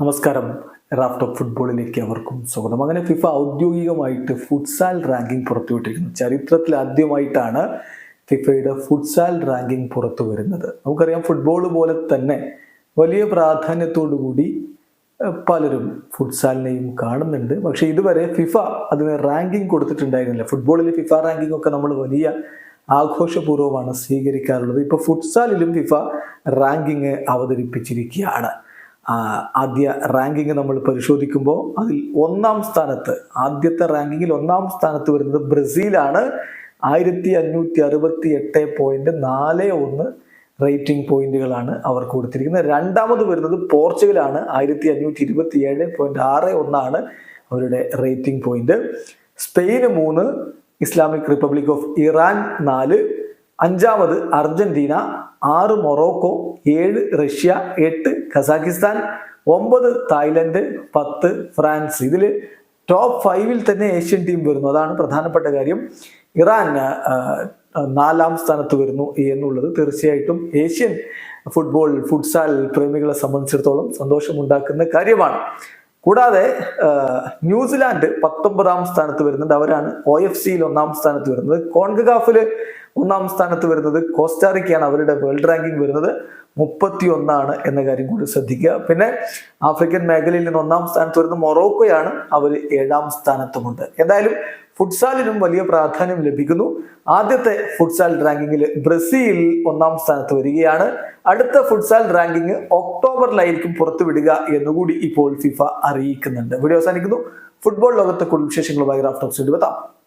നമസ്കാരം. Raft of ഫുട്ബോളിലേക്ക് അവർക്കും സ്വാഗതം. അങ്ങനെ ഫിഫ ഔദ്യോഗികമായിട്ട് ഫുട്സാൽ റാങ്കിംഗ് പുറത്തുവിട്ടിരിക്കുന്നു. ചരിത്രത്തിൽ ആദ്യമായിട്ടാണ് ഫിഫയുടെ ഫുട്സാൽ റാങ്കിംഗ് പുറത്തു വരുന്നത്. നമുക്കറിയാം ഫുട്ബോൾ പോലെ തന്നെ വലിയ പ്രാധാന്യത്തോടുകൂടി പലരും ഫുട്സാലിനെയും കാണുന്നുണ്ട്. പക്ഷേ ഇതുവരെ ഫിഫ അതിന് റാങ്കിംഗ് കൊടുത്തിട്ടുണ്ടായിരുന്നില്ല. ഫുട്ബോളിൽ ഫിഫ റാങ്കിംഗ് ഒക്കെ നമ്മൾ വലിയ ആഘോഷപൂർവമാണ് സ്വീകരിക്കാറുള്ളത്. ഇപ്പോൾ ഫുട്സാലിലും ഫിഫ റാങ്കിങ് അവതരിപ്പിച്ചിരിക്കുകയാണ്. ആദ്യ റാങ്കിങ് നമ്മൾ പരിശോധിക്കുമ്പോൾ അതിൽ ഒന്നാം സ്ഥാനത്ത് ആദ്യത്തെ റാങ്കിങ്ങിൽ ഒന്നാം സ്ഥാനത്ത് വരുന്നത് ബ്രസീലാണ്. ആയിരത്തി അഞ്ഞൂറ്റി അറുപത്തി എട്ട് പോയിന്റ് നാല് ഒന്ന് റേറ്റിംഗ് പോയിന്റുകളാണ് അവർ കൊടുത്തിരിക്കുന്നത്. രണ്ടാമത് വരുന്നത് പോർച്ചുഗലാണ്. ആയിരത്തി അഞ്ഞൂറ്റി ഇരുപത്തി ഏഴ് പോയിന്റ് ആറ് ഒന്നാണ് അവരുടെ റേറ്റിംഗ് പോയിന്റ് സ്പെയിന് മൂന്ന് ഇസ്ലാമിക് റിപ്പബ്ലിക് ഓഫ് ഇറാൻ നാല് അഞ്ചാമത് അർജന്റീന ആറ് മൊറോക്കോ ഏഴ് റഷ്യ എട്ട് കസാക്കിസ്ഥാൻ ഒമ്പത് തായ്ലൻഡ് പത്ത് ഫ്രാൻസ്. ഇതിൽ ടോപ്പ് ഫൈവിൽ തന്നെ ഏഷ്യൻ ടീം വരുന്നു. അതാണ് പ്രധാനപ്പെട്ട കാര്യം. ഇറാൻ നാലാം സ്ഥാനത്ത് വരുന്നു എന്നുള്ളത് തീർച്ചയായിട്ടും ഏഷ്യൻ ഫുട്ബോൾ ഫുട്സാൽ പ്രേമികളെ സംബന്ധിച്ചിടത്തോളം സന്തോഷമുണ്ടാക്കുന്ന കാര്യമാണ്. കൂടാതെ ന്യൂസിലാൻഡ് പത്തൊമ്പതാം സ്ഥാനത്ത് വരുന്നുണ്ട്. അവരാണ് ഒ എഫ് സിയിൽ ഒന്നാം സ്ഥാനത്ത് വരുന്നത്. കോൺഗാഫിൽ ഒന്നാം സ്ഥാനത്ത് വരുന്നത് കോസ്റ്റാറിക്കയാണ്. അവരുടെ വേൾഡ് റാങ്കിങ് വരുന്നത് മുപ്പത്തി ഒന്നാണ് എന്ന കാര്യം കൂടി ശ്രദ്ധിക്കുക. പിന്നെ ആഫ്രിക്കൻ മേഖലയിൽ നിന്ന് ഒന്നാം സ്ഥാനത്ത് വരുന്ന മൊറോക്കോയാണ്. അവർ ഏഴാം സ്ഥാനത്തുമുണ്ട്. എന്തായാലും ഫുട്സാലിനും വലിയ പ്രാധാന്യം ലഭിക്കുന്നു. ആദ്യത്തെ ഫുട്സാൽ റാങ്കിങ്ങിൽ ബ്രസീൽ ഒന്നാം സ്ഥാനത്ത് വരികയാണ്. അടുത്ത ഫുട്സാൽ റാങ്കിങ് ഒക്ടോബറിലായിരിക്കും പുറത്തുവിടുക എന്നുകൂടി ഇപ്പോൾ ഫിഫ അറിയിക്കുന്നുണ്ട്. വീഡിയോ അവസാനിക്കുന്നു. ഫുട്ബോൾ ലോകത്തെ കൂടുതൽ വിശേഷങ്ങളുമായി റാഫ്റ്റോക്സ് എടുത്താം